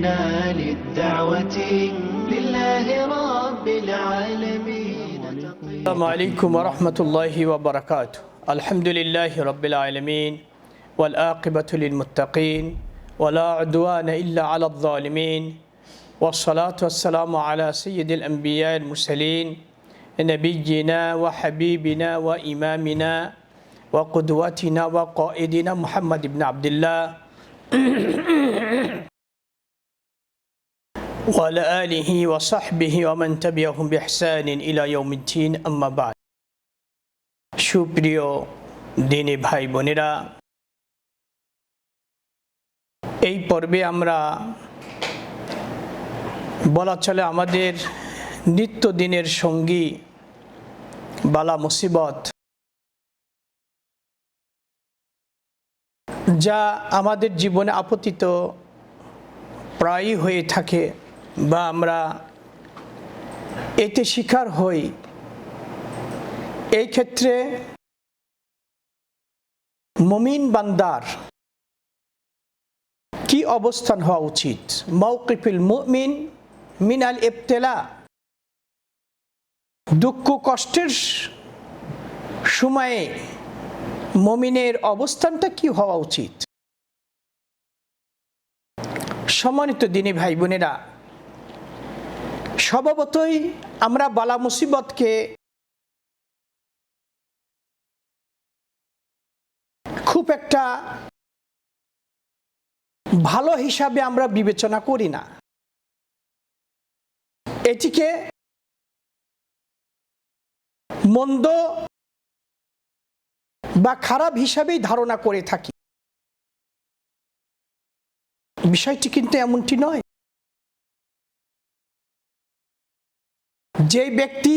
جئنا للدعوة لله رب العالمين. السلام عليكم ورحمة الله وبركاته. الحمد لله رب العالمين والآقبة للمتقين ولا عدوان إلا على الظالمين والصلاة والسلام على سيد الأنبياء المرسلين نبينا وحبيبنا وإمامنا وقدوتنا وقائدنا محمد بن عبد الله. ওয়ালা আলিহি ওয়াসাহবিহি ওয়ামান তাবিয়াহুম বিহসানিন ইলা ইয়াউমিদ্দিন আম্মা বাদ সুপ্রিয় দিনী ভাই বোনেরা, এই পর্বে আমরা বলা চলে আমাদের নিত্যদিনের সঙ্গী বালা মুসিবত, যা আমাদের জীবনে আপতিত প্রায়ই হয়ে থাকে। বা আমরা এতে শিকার হই। এই ক্ষেত্রে মমিন বান্দার কি অবস্থান হওয়া উচিত? মৌকিফিল মুমিন মিনাল ইবতেলা। দুঃখ কষ্টের সময়ে মমিনের অবস্থানটা কি হওয়া উচিত? সম্মানিত দিনী ভাই বোনেরা স্বভাবতই আমরা বালা মুসিবতকে খুব একটা ভালো হিসাবে আমরা বিবেচনা করি না। এটিকে মন্দ বা খারাপ হিসাবেই ধারণা করে থাকি। বিষয়টি কিন্তু এমনটি নয়। যে ব্যক্তি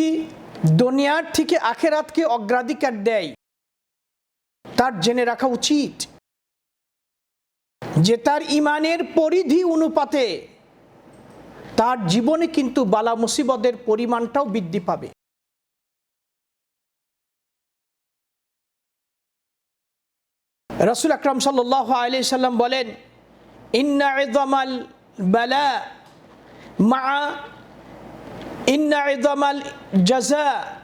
দুনিয়ার থেকে আখেরাতকে অগ্রাধিকার দেয়, তার জেনে রাখা উচিত যে তার ইমানের পরিধি অনুপাতে তার জীবনে কিন্তু বালা মুসিবদের পরিমাণটাও বৃদ্ধি পাবে। রসুল আকরম সাল্লাহ আলি সাল্লাম বলেন, ইন্না বালা মা إن عظم الجزاء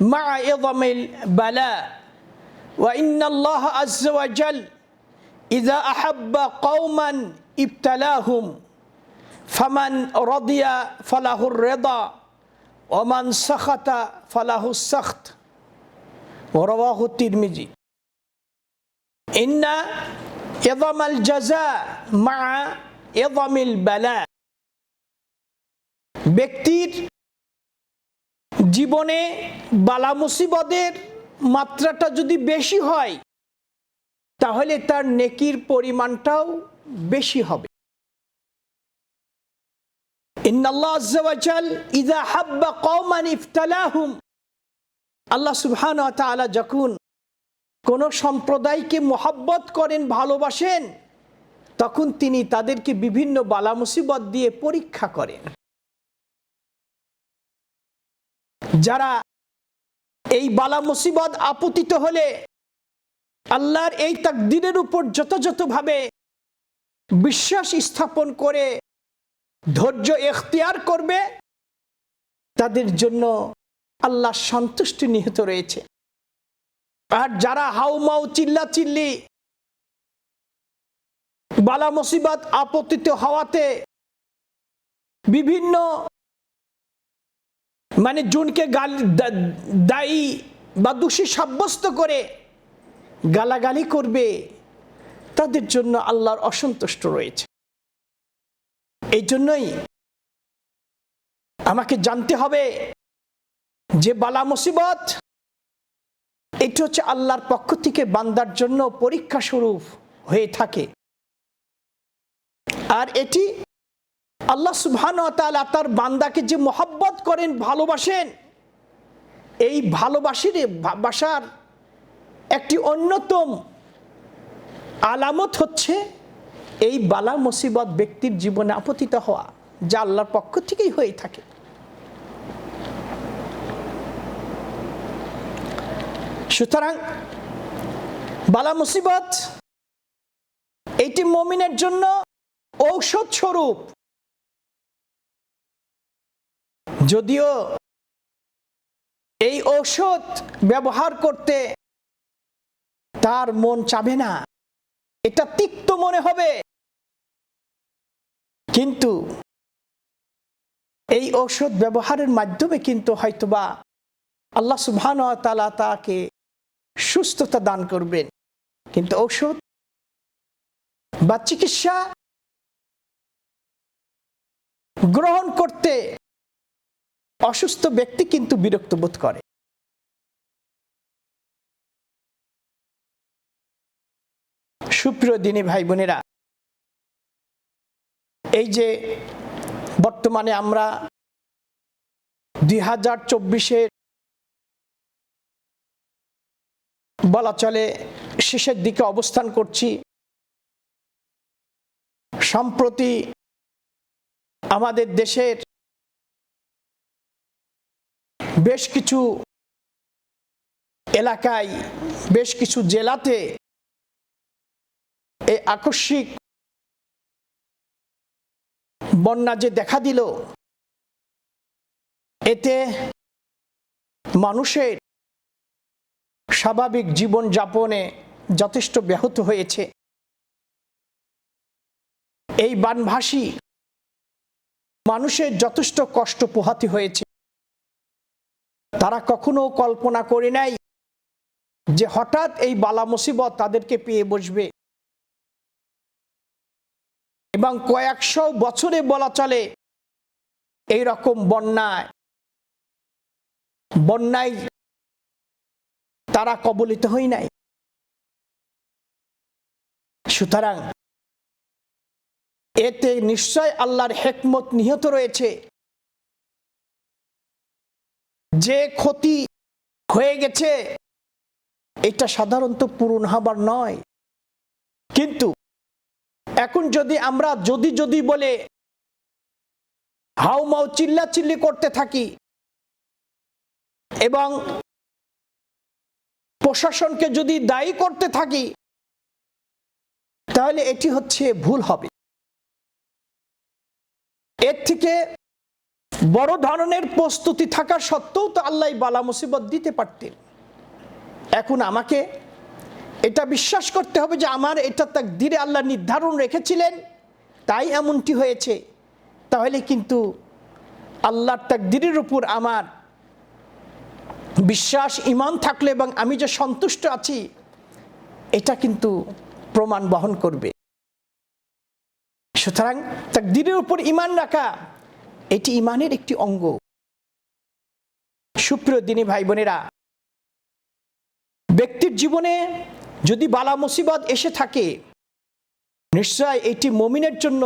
مع عظم البلاء وإن الله عز وجل إذا أحب قوما ابتلاهم فمن رضي فله الرضا ومن سخط فله السخط. ورواه الترمذي. إن عظم الجزاء مع عظم البلاء. ব্যক্তির জীবনে বালা মুসিবতের মাত্রাটা যদি বেশি হয়, তাহলে তার নেকির পরিমাণটাও বেশি হবে। আল্লাহ সুবহান যখন কোন সম্প্রদায়কে মোহাব্বত করেন, ভালোবাসেন, তখন তিনি তাদেরকে বিভিন্ন বালা মুসিবত দিয়ে পরীক্ষা করেন। যারা এই বালা মুসিবত আপতিত হলে আল্লাহর এই তাকদিনের উপর যথাযথভাবে বিশ্বাস স্থাপন করে ধৈর্য এখতিয়ার করবে, তাদের জন্য আল্লাহ সন্তুষ্টি নিহিত রয়েছে। আর যারা হাউমাউ চিল্লা চিল্লি বালা মুসিবত আপতিত হওয়াতে বিভিন্ন মানে জুনকে গাল দায়ী বা দোষী সাব্যস্ত করে গালাগালি করবে, তাদের জন্য আল্লাহর অসন্তুষ্ট রয়েছে। এই জন্যই আমাকে জানতে হবে যে বালা মুসিবত, এটি হচ্ছে আল্লাহর পক্ষ থেকে বান্দার জন্য পরীক্ষা স্বরূপ হয়ে থাকে। আর এটি আল্লাহ সুবহান তার বান্দাকে যে মোহাব্বত করেন, ভালোবাসেন, এই ভালোবাসির বাসার একটি অন্যতম আলামত হচ্ছে এই বালা মুসিবত ব্যক্তির জীবনে আপতিত হওয়া, যা আল্লাহর পক্ষ থেকেই হয়ে থাকে। সুতরাং বালা মুসিবত এইটি মমিনের জন্য ঔষধ স্বরূপ যদিও এই ঔষধ ব্যবহার করতে তার মন চাবে না, এটা তিক্ত মনে হবে। কিন্তু এই ঔষধ ব্যবহারের মাধ্যমে কিন্তু হয়তোবা আল্লাহ সুবহান তালা তাকে সুস্থতা দান করবেন। কিন্তু ঔষধ বা চিকিৎসা গ্রহণ করতে অসুস্থ ব্যক্তি কিন্তু বিরক্ত বোধ করে। সুপ্রিয় দিনী ভাই বোনেরা, এই যে বর্তমানে আমরা দুই হাজার চব্বিশের বলা চলে শেষের দিকে অবস্থান করছি। সম্প্রতি আমাদের দেশের বেশ কিছু এলাকায়, বেশ কিছু জেলাতে এই আকস্মিক বন্যা যে দেখা দিল, এতে মানুষের স্বাভাবিক জীবন যাপনে যথেষ্ট ব্যাহত হয়েছে। এই বানভাসী মানুষের যথেষ্ট কষ্ট পোহাতে হয়েছে। তারা কখনো কল্পনা করে নাই যে হঠাৎ এই বালা মুসিবত তাদেরকে পেয়ে বসবে। এবং কয়েকশো বছরে বলা চলে এই রকম বন্যায়। বন্যায় তারা কবলিত হই নাই। সুতরাং এতে নিশ্চয় আল্লাহর হেকমত নিহত রয়েছে। যে ক্ষতি হয়ে গেছে, এটা সাধারণত পূরণ হবার নয়। কিন্তু এখন যদি আমরা যদি যদি বলে, হাউ মাউ চিল্লা চিল্লি করতে থাকি এবং প্রশাসনকে যদি দায়ী করতে থাকি, তাহলে এটি হচ্ছে ভুল হবে। এর থেকে বড় ধরনের প্রস্তুতি থাকা সত্ত্বেও তো আল্লাহ বালা মুসিবত দিতে পারতেন। এখন আমাকে এটা বিশ্বাস করতে হবে যে আমার এটা তাক দিরে আল্লাহ নির্ধারণ রেখেছিলেন, তাই এমনটি হয়েছে। তাহলে কিন্তু আল্লাহর তাকদিরের উপর আমার বিশ্বাস ইমান থাকলে এবং আমি যে সন্তুষ্ট আছি, এটা কিন্তু প্রমাণ বহন করবে। সুতরাং তাকদিরের উপর ইমান রাখা এটি ইমানের একটি অঙ্গ। সুপ্রিয় ভাই বোনেরা, ব্যক্তির জীবনে যদি বালা মুসিবত এসে থাকে, নিশ্চয় এটি মমিনের জন্য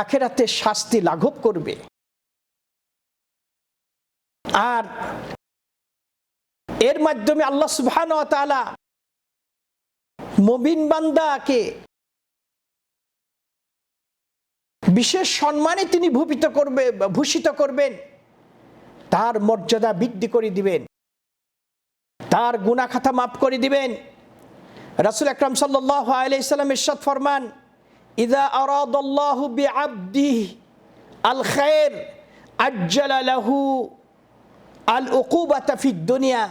আখেরাতে শাস্তি লাঘব করবে। আর এর মাধ্যমে আল্লাহ সুবহান মবিন বান্দাকে বিশেষ সম্মানে তিনি ভূপিত করবে, ভূষিত করবেন। তার মর্যাদা বৃদ্ধি করে দিবেন। তার গুনা খাতা মাফ করে দিবেন। রাসুল আকরাম সাল্লাহ আলাইসাল্লাম ইরশাদ ফরমান ইদা আরাদাল্লাহু বিআবদিহি আল খায়র আজ্জালা লাহু আল উকুবাতা ফিদ দুনিয়া।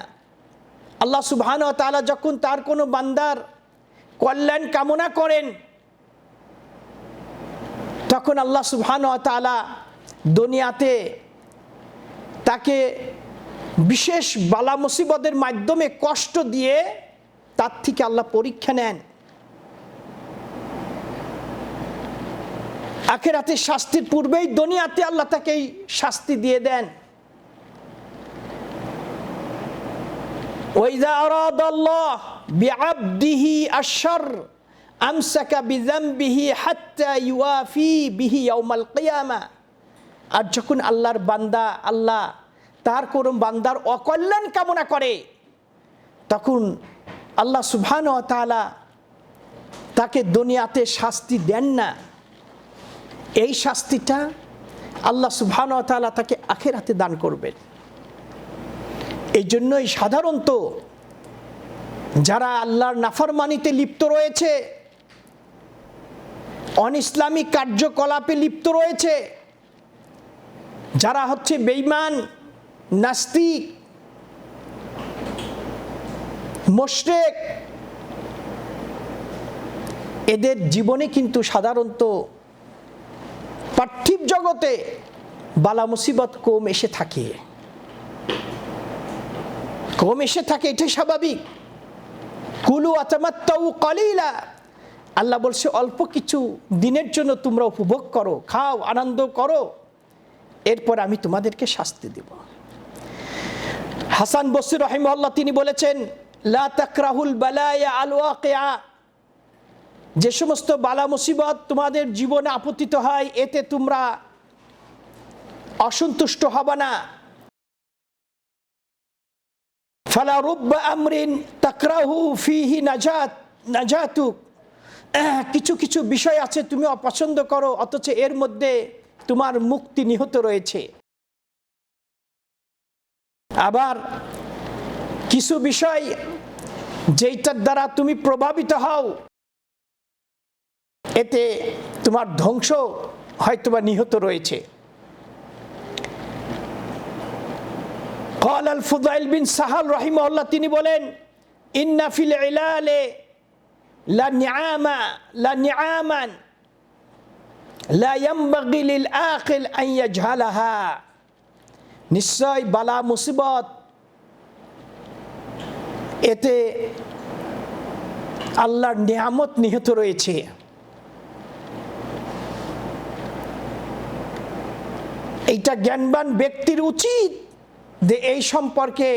আল্লাহ সুবহানাহু ওয়া তাআলা যখন তার কোনো বান্দার কল্যাণ কামনা করেন তখন আল্লাহ সুবহানাহু ওয়া তাআলা দুনিয়াতে তাকে বিশেষ বালা মুসিবতের মাধ্যমে কষ্ট দিয়ে তার থেকে আল্লাহ পরীক্ষা নেন। আখেরাতে শাস্তির পূর্বেই দুনিয়াতে আল্লাহ তাকে এই শাস্তি দিয়ে দেন। ওইদা আরাদ আল্লাহ বিআবদিহি আশর আমসাকা বিযামবিহি হাত্তা ইউয়াফি বিহি ইয়াউমাল কিয়ামা আর যখন আল্লাহর বান্দা, আল্লাহ তার কোনো বান্দার অকল্যাণ কামনা করে, তখন আল্লাহ সুবহান তালা তাকে দুনিয়াতে শাস্তি দেন না। এই শাস্তিটা আল্লাহ সুবহান তালা তাকে আখেরাতে দান করবেন। এই জন্যই সাধারণত যারা আল্লাহর নাফরমানিতে লিপ্ত রয়েছে অন ইসলামিক কার্যকলাপে লিপ্ত রয়েছে। যারা হচ্ছে বেইমান নাস্তিক, মোশরেক, এদের জীবনে কিন্তু সাধারণত পার্থিব জগতে বালা মুসিবত কম এসে থাকে। কম এসে থাকে, এটাই স্বাভাবিক। কুলু আতামাত্তাউ কলিলা। আল্লাহ বলছে, অল্প কিছু দিনের জন্য তোমরা উপভোগ করো, খাও, আনন্দ করো। এরপর আমি তোমাদেরকে শাস্তি দেব। হাসান বসির রহিমল্লাহ তিনি বলেছেন, লা তাকরাহুল বালায়া যে সমস্ত বালা মুসিবত তোমাদের জীবনে আপতিত হয়, এতে তোমরা অসন্তুষ্ট হবে না। ফালা রুব্বা আমরিন তাকরাহু ফিহি নাজাত, নাজাতুক কিছু কিছু বিষয় আছে তুমি অপছন্দ করো, অথচ এর মধ্যে তোমার মুক্তি নিহত রয়েছে। আবার কিছু বিষয় যেইটার দ্বারা তুমি প্রভাবিত হও, এতে তোমার ধ্বংস হয়তোবা নিহত রয়েছে। কল আল ফুদাইল বিন সাহাল রহিমউল্লাহ তিনি বলেন ইন্নাফিল লা নিআমান লা ইয়ানবাগি লিল আকিল আন নিশ্চয় বালা মুসিবত। এতে আল্লাহর নিয়ামত নিহত রয়েছে। এইটা জ্ঞানবান ব্যক্তির উচিত যে এই সম্পর্কে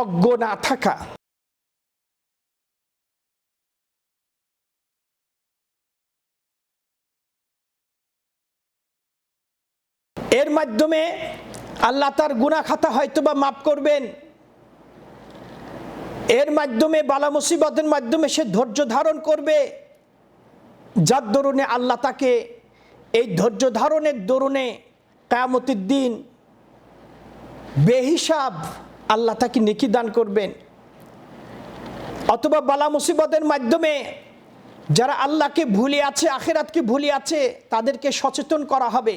অজ্ঞ না থাকা। এর মাধ্যমে আল্লাহ তার গুনা খাতা হয়তোবা মাফ করবেন। এর মাধ্যমে, বালা মুসিবতের মাধ্যমে সে ধৈর্য ধারণ করবে। যার দরুনে আল্লাহ তাকে এই ধৈর্য ধারণের দরুনে কায়ামতের দিন বেহিসাব আল্লাহ তাকে নেকি দান করবেন। অথবা বালা মুসিবতের মাধ্যমে যারা আল্লাহকে ভুলে আছে, আখেরাতকে ভুলে আছে, তাদেরকে সচেতন করা হবে।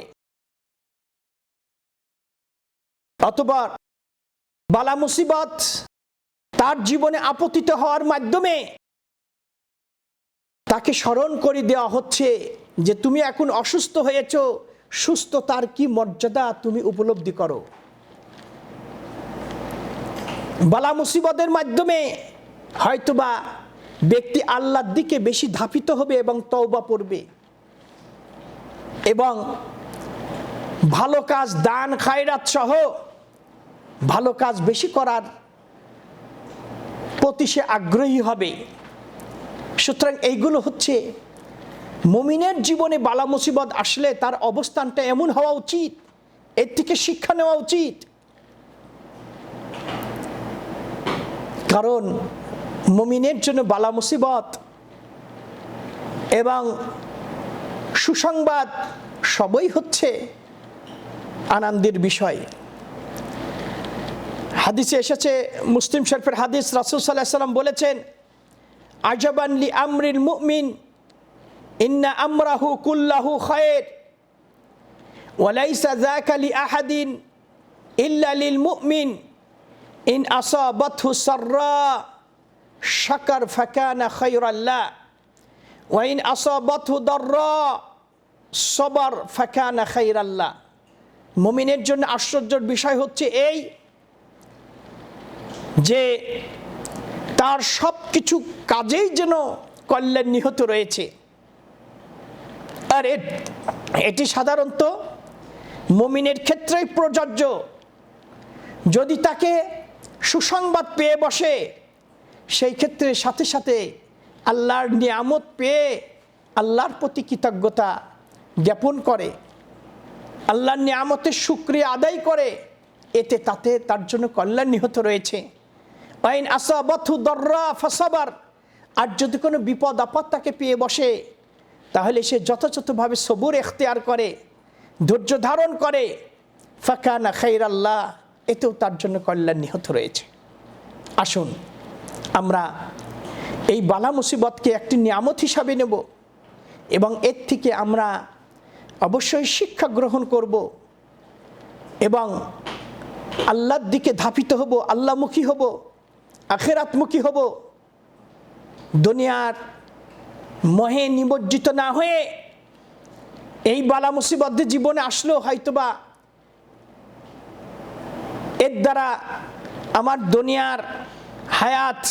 অথবা বালা মুসিবত তার জীবনে আপতিত হওয়ার মাধ্যমে তাকে স্মরণ করে দেওয়া হচ্ছে যে তুমি এখন অসুস্থ হয়েছ, সুস্থতার কি মর্যাদা তুমি উপলব্ধি করো? বালা মুসিবতের মাধ্যমে হয়তোবা ব্যক্তি আল্লাহর দিকে বেশি ধাপিত হবে এবং তওবা পড়বে। এবং ভালো কাজ, দান, খায়রাত সহ ভালো কাজ বেশি করার প্রতি সে আগ্রহী হবে। সুতরাং এইগুলো হচ্ছে মুমিনের জীবনে বালা মুসিবত আসলে তার অবস্থানটা এমন হওয়া উচিত, এর থেকে শিক্ষা নেওয়া উচিত। কারণ মুমিনের জন্য বালা মুসিবত এবং সুসংবাদ সবই হচ্ছে আনন্দের বিষয়। হাদিসে এসেছে, মুসলিম শরীফের হাদিস, রাসুল সাল্লাহ সাল্লাম বলেছেন, আজাবান লি আমরিল মুমিন, ইন্না আমরাহু কুল্লাহু খায়ের ওয়ালাইসা যাকা লি আহাদিন ইল্লা লিল মুমিন, ইন আসাবাতহু সাররা, শাকার ফাকানা খায়রাল্লাহ ওয়া ইন আসাবাতহু দাররা, সবার ফাকানা খায়রাল্লাহ মুমিনের জন্য আশ্চর্যের বিষয় হচ্ছে এই যে তার সব কিছু কাজেই যেন কল্যাণ নিহত রয়েছে। আর এটি সাধারণত মমিনের ক্ষেত্রেই প্রযোজ্য। যদি তাকে সুসংবাদ পেয়ে বসে, সেই ক্ষেত্রে সাথে সাথে আল্লাহর নিয়ামত পেয়ে আল্লাহর প্রতি কৃতজ্ঞতা জ্ঞাপন করে, আল্লাহর নিয়ামতের সুক্রিয়া আদায় করে, এতে তাতে তার জন্য কল্যাণ নিহত রয়েছে। আইন আসাবাথু দর্রা ফাসাবার। আর যদি কোনো বিপদ আপদ তাকে পেয়ে বসে, তাহলে সে যথাযথভাবে সবুর এখতিয়ার করে, ধৈর্য ধারণ করে। ফাঁকানা খাইর আল্লাহ এতেও তার জন্য কল্যাণ নিহত রয়েছে। আসুন, আমরা এই বালা মুসিবতকে একটি নিয়ামত হিসাবে নেব এবং এর থেকে আমরা অবশ্যই শিক্ষা গ্রহণ করব এবং আল্লাহর দিকে ধাপিত হব, আল্লাহমুখী হব। আখেরাতমুখী হব। দুনিয়ার মহে নিমজ্জিত না হয়ে এই বালা মুসিবদ্ধ জীবনে আসলো হয়তোবা এর দ্বারা আমার দুনিয়ার হায়াত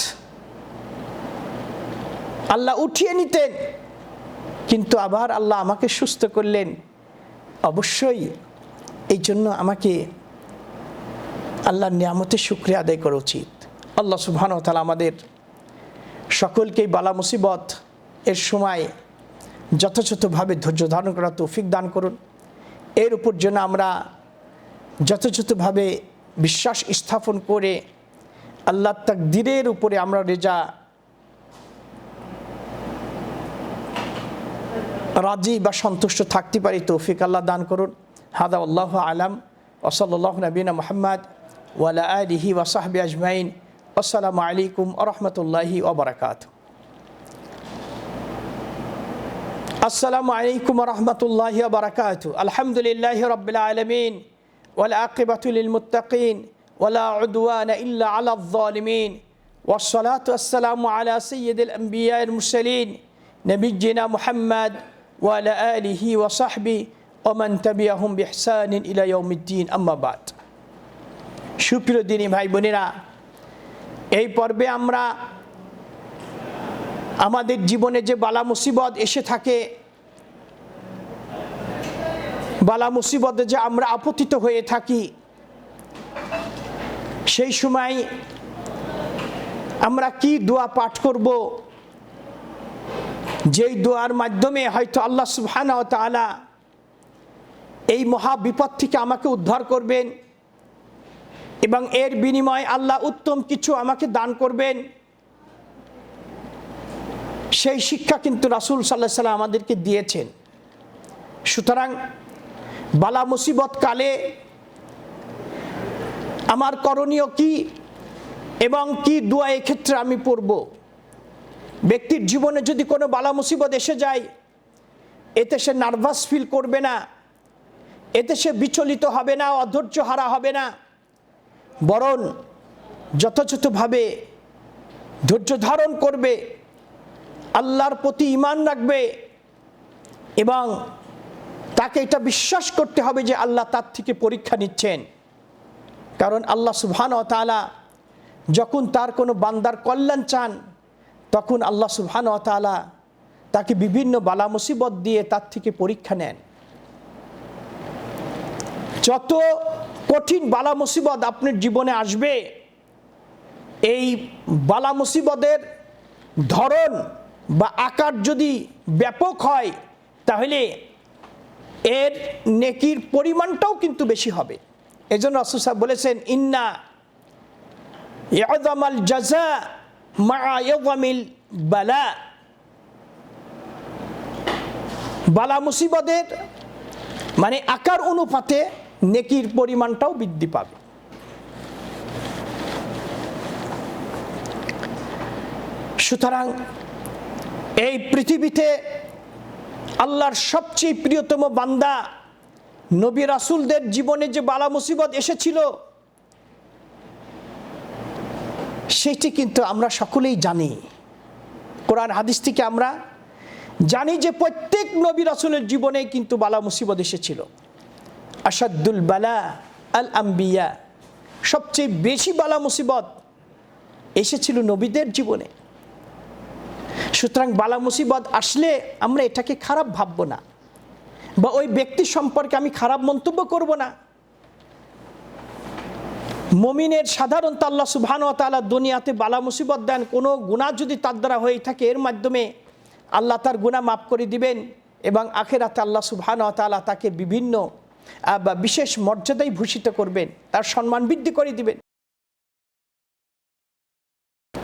আল্লাহ উঠিয়ে নিতেন। কিন্তু আবার আল্লাহ আমাকে সুস্থ করলেন। অবশ্যই এই জন্য আমাকে আল্লাহর নিয়ামতের শুক্রিয়া আদায় করা উচিত। আল্লাহ সুবহান তালা আমাদের সকলকেই বালা মুসিবত এর সময় যথাযথভাবে ধৈর্য ধারণ করা তৌফিক দান করুন। এর উপর যেন আমরা যথাযথভাবে বিশ্বাস স্থাপন করে আল্লাহ তাকদিরের উপরে আমরা রেজা রাজি বা সন্তুষ্ট থাকতে পারি, তৌফিক আল্লাহ দান করুন। হাদা আল্লাহ আলাম। ওসল্লাহ নবীনা মোহাম্মদ ওয়ালা আলিহি ওয়াসাহবি আজমাইন। আসসালামু আলাইকুম আরহামতুল্লাহি ওবরাকাত আসসালামু আলাইকুম রহমতুল্লাহি ওবরাকাত আলহামদুলিল্লাহ রবিল আলমিন والعاقبة للمتقين ولا عدوان إلا على الظالمين والصلاة والسلام على سيد الأنبياء المرسلين نبينا محمد وعلى آله وصحبه ومن تبعهم بإحسان إلى يوم الدين أما بعد সুপ্রিয় দিনী ভাই বোনেরা এই পর্বে আমরা আমাদের জীবনে যে বালা মুসিবত এসে থাকে, বালা মুসিবতে যে আমরা আপতিত হয়ে থাকি, সেই সময় আমরা কি দোয়া পাঠ করব? যেই দোয়ার মাধ্যমে হয়তো আল্লাহ সুবহানা তালা এই মহা বিপদ থেকে আমাকে উদ্ধার করবেন। এবং এর বিনিময়ে আল্লাহ উত্তম কিছু আমাকে দান করবেন। সেই শিক্ষা কিন্তু রাসুল সাল্লাহ সাল্লাম আমাদেরকে দিয়েছেন। সুতরাং বালা মুসিবত কালে আমার করণীয় কি এবং কি দোয়া এক্ষেত্রে আমি পড়ব? ব্যক্তির জীবনে যদি কোনো বালা মুসিবত এসে যায়, এতে সে নার্ভাস ফিল করবে না, এতে সে বিচলিত হবে না অধৈর্য হারা হবে না। বরং যথাযথভাবে ধৈর্য ধারণ করবে, আল্লাহর প্রতি ইমান রাখবে এবং তাকে এটা বিশ্বাস করতে হবে যে আল্লাহ তার থেকে পরীক্ষা নিচ্ছেন। কারণ আল্লাহ সুবহান তালা যখন তার কোনো বান্দার কল্যাণ চান, তখন আল্লাহ সুবহান তালা তাকে বিভিন্ন বালা মুসিবত দিয়ে তার থেকে পরীক্ষা নেন। যত কঠিন বালা মুসিবত আপনার জীবনে আসবে। এই বালা মুসিবতের ধরন বা আকার যদি ব্যাপক হয়, তাহলে এর নেকির পরিমাণটাও কিন্তু বেশি হবে। এই জন্য রাসুল সাহেব বলেছেন, ইন্না ইয়াদামাল জাজা মা বালা। বালা মুসিবতের মানে আকার অনুপাতে নেকির পরিমাণটাও বৃদ্ধি পাবে। সুতরাং এই পৃথিবীতে আল্লাহর সবচেয়ে প্রিয়তম বান্দা নবী রাসুলদের জীবনে যে বালা মুসিবত এসেছিল, সেটি কিন্তু আমরা সকলেই জানি। কোরআন হাদিস থেকে আমরা জানি যে প্রত্যেক নবী রাসুলের জীবনে কিন্তু বালা মুসিবত এসেছিল। আসাদুল বালা আল আম্বিয়া। সবচেয়ে বেশি বালা মুসিবত এসেছিল নবীদের জীবনে। সুতরাং বালা মুসিবত আসলে আমরা এটাকে খারাপ ভাবব না বা ওই ব্যক্তি সম্পর্কে আমি খারাপ মন্তব্য করব না। মমিনের সাধারণত আল্লাহ সুবহান তালা দুনিয়াতে বালা মুসিবত দেন, কোনো গুণা যদি তার দ্বারা হয়ে থাকে, এর মাধ্যমে আল্লাহ তার গুণা মাফ করে দিবেন এবং আখেরাতে আল্লাহ সুবহান তালা তাকে বিভিন্ন বা বিশেষ মর্যাদায় ভূষিত করবেন তার সম্মান বৃদ্ধি করে দিবেন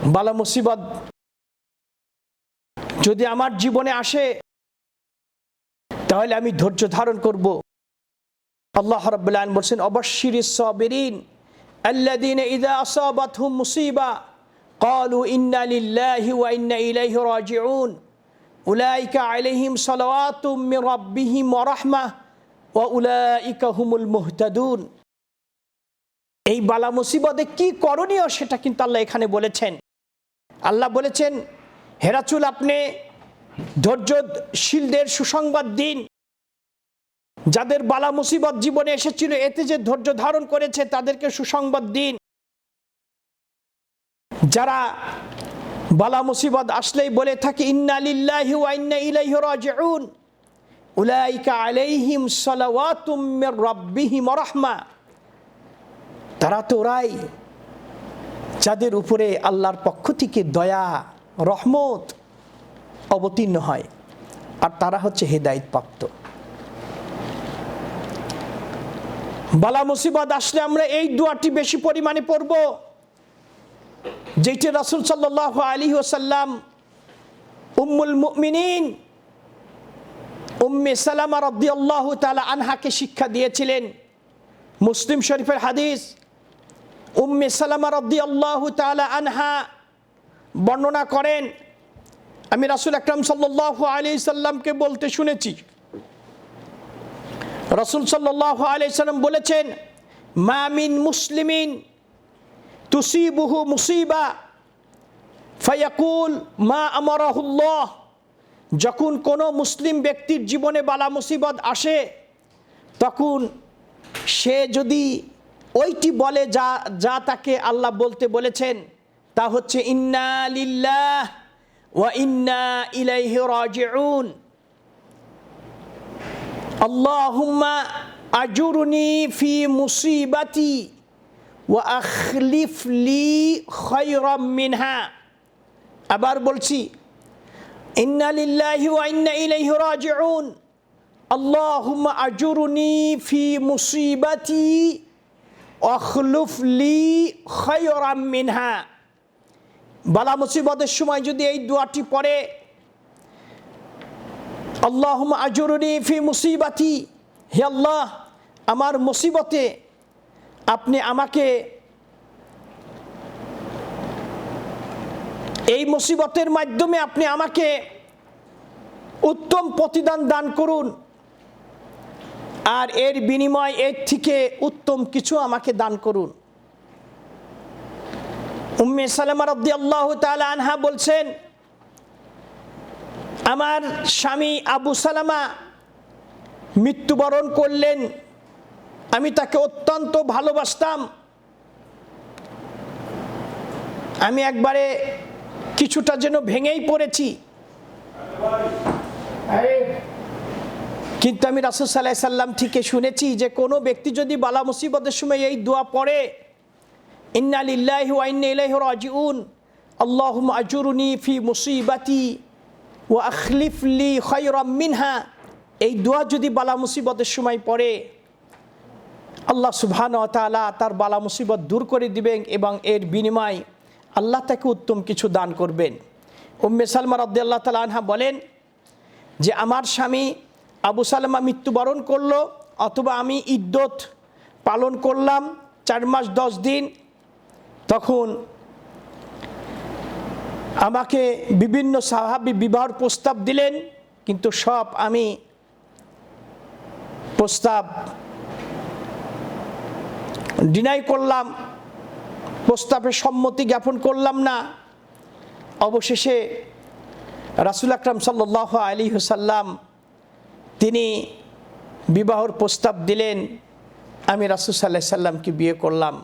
বালা মুসিবত যদি আমার জীবনে আসে তাহলে আমি ধৈর্য ধারণ করব আল্লাহ রাব্বুল বলছেন অবশ্যির সবেরিন الذين إذا أصابتهم مصيبة قالوا إنا لله وإنا إليه راجعون أولئك عليهم صلوات من ربهم ورحمة হুমুল এই বালা মুসিবতে কি করণীয় সেটা কিন্তু আল্লাহ এখানে বলেছেন। আল্লাহ বলেছেন হেরাচুল আপনি ধৈর্য শীলদের সুসংবাদ দিন। যাদের বালা মুসিবত জীবনে এসেছিল, এতে যে ধৈর্য ধারণ করেছে, তাদেরকে সুসংবাদ দিন। যারা বালা মুসিবত আসলেই বলে থাকে, ইন্না লিল্লাহি ইন্না ইলাইহি রাজিউন। উলাইকা আলাইহিম তারা তো ওরাই যাদের উপরে আল্লাহর পক্ষ থেকে দয়া, রহমত অবতীর্ণ হয়, আর তারা হচ্ছে হেদায়ত প্রাপ্ত বালা মুসিবত আসলে আমরা এই দোয়াটি বেশি পরিমাণে পড়ব, যেটি রাসুল সাল্লাহ আলী ওসাল্লাম উম্মুল মুমিনিন উম্মে সালামা আল্লাহ তালা আনহাকে শিক্ষা দিয়েছিলেন। মুসলিম শরীফের হাদিস, উম্মে সালামা রব্দি আল্লাহ তালা আনহা বর্ণনা করেন। আমি রাসুল আকরাম সাল্লাহ আলি সাল্লামকে বলতে শুনেছি। রসুল সাল্লাহ আলাইসাল্লাম বলেছেন মামিন মুসলিমিন তুসিবুহু মুসিবা, ফায়াকুল মা আমারাহুল্লাহ। যখন কোনো মুসলিম ব্যক্তির জীবনে বালা মুসিবত আসে, তখন সে যদি ওইটি বলে যা যা তাকে আল্লাহ বলতে বলেছেন, তা হচ্ছে ইন্না লিল্লাহ ওয়া ইন্না ইলাইহি রাজিউন। আল্লাহুম্মা আজুরনি ফি মুসিবাতি ওয়া আখলিফ লি খায়রাম মিনহা। আবার বলছি ইন্না লিল্লাহি ওয়া ইন্না ইলাইহি রাজিউন। আল্লাহুম্মা ফি মুসিবাতি আখলুফ লি মিনহা। বালা মুসিবতের সময় যদি এই দোয়াটি পড়ে আল্লাহ আজরুনি ফি মুসিবাতি, হে আল্লাহ, আমার মুসিবতে আপনি আমাকে এই মুসিবতের মাধ্যমে আপনি আমাকে উত্তম প্রতিদান দান করুন। আর এর বিনিময় এর থেকে উত্তম কিছু আমাকে দান করুন। উম্মে সালামা রব্দি আল্লাহ আনহা বলছেন, আমার স্বামী আবু সালামা মৃত্যুবরণ করলেন। আমি তাকে অত্যন্ত ভালোবাসতাম। আমি একবারে কিছুটা যেন ভেঙেই পড়েছি। কিন্তু আমি রাসুল সাল্লাহ সাল্লাম থেকে শুনেছি যে কোনো ব্যক্তি যদি বালা মুসিবতের সময় এই দোয়া পড়ে, ইন্না লিল্লাহি ওয়া ইন্না ইলাইহি রাজিউন, আল্লাহুম্মা আজুরনি ফি মুসিবাতি ও আখলিফলি মিনহা। এই দোয়া যদি বালা মুসিবতের সময় পড়ে, আল্লাহ সুবহান তালা তার বালা মুসিবত দূর করে দিবেন এবং এর বিনিময় আল্লাহ তাকে উত্তম কিছু দান করবেন। উম্মে সালমা রব্দি আল্লাহ তালা আনহা বলেন যে, আমার স্বামী আবু সালমা মৃত্যুবরণ করল, অথবা আমি ইদ্যত পালন করলাম চার মাস দশ দিন, তখন আমাকে বিভিন্ন স্বাভাবিক বিবাহর প্রস্তাব দিলেন, কিন্তু সব আমি প্রস্তাব ডিনাই করলাম। প্রস্তাবে সম্মতি জ্ঞাপন করলাম না। অবশেষে রাসুল আকরাম সাল্লাহ আলী হুসাল্লাম তিনি বিবাহর প্রস্তাব দিলেন, আমি রাসুল সাল্লাহ সাল্লামকে বিয়ে করলাম।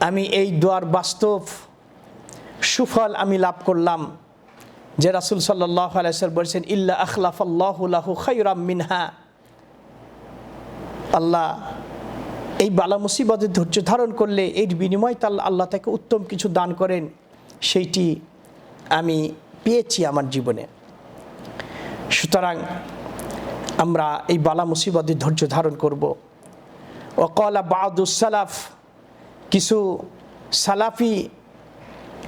আমি এই দোয়ার বাস্তব সুফল আমি লাভ করলাম। যে রাসুল সাল্লাহ আলাইসাল বলছেন, ইল্লা আখলাফ আল্লাহ খৈরাম মিনহা। আল্লাহ এই বালা মুসিবতের ধৈর্য ধারণ করলে এর বিনিময় তাল আল্লাহ তাকে উত্তম কিছু দান করেন, সেইটি আমি পেয়েছি আমার জীবনে। সুতরাং আমরা এই বালা মুসিবতের ধৈর্য ধারণ করব। ও কলা বাহাদুসালাফ কিছু সালাফি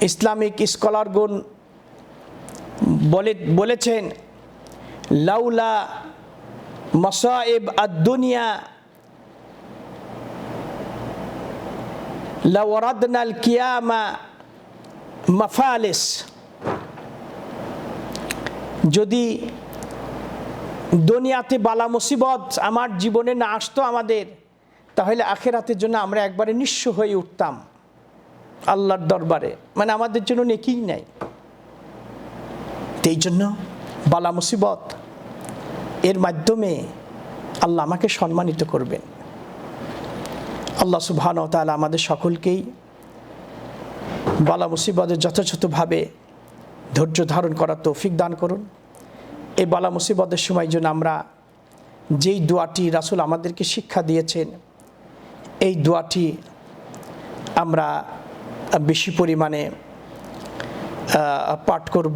ইসলামিক স্কলারগণ বলে, বলেছেন, লাউলা মসায়েব আদুনিয়া লাওয়ারাদনাল কিয়ামা মাফালেস যদি দুনিয়াতে বালা মুসিবত আমার জীবনে না আসতো আমাদের, তাহলে আখেরাতের জন্য আমরা একবারে নিঃস্ব হয়ে উঠতাম আল্লাহর দরবারে। মানে আমাদের জন্য নেকিই নাই। এই জন্য বালা মুসিবত এর মাধ্যমে আল্লাহ আমাকে সম্মানিত করবেন। আল্লাহ সুবহান তাআলা আমাদের সকলকেই বালা মুসিবতের যথাযথভাবে ধৈর্য ধারণ করার তৌফিক দান করুন। এই বালা মুসিবতের সময় যেন আমরা যেই দোয়াটি রাসুল আমাদেরকে শিক্ষা দিয়েছেন, এই দোয়াটি আমরা বেশি পরিমাণে পাঠ করব।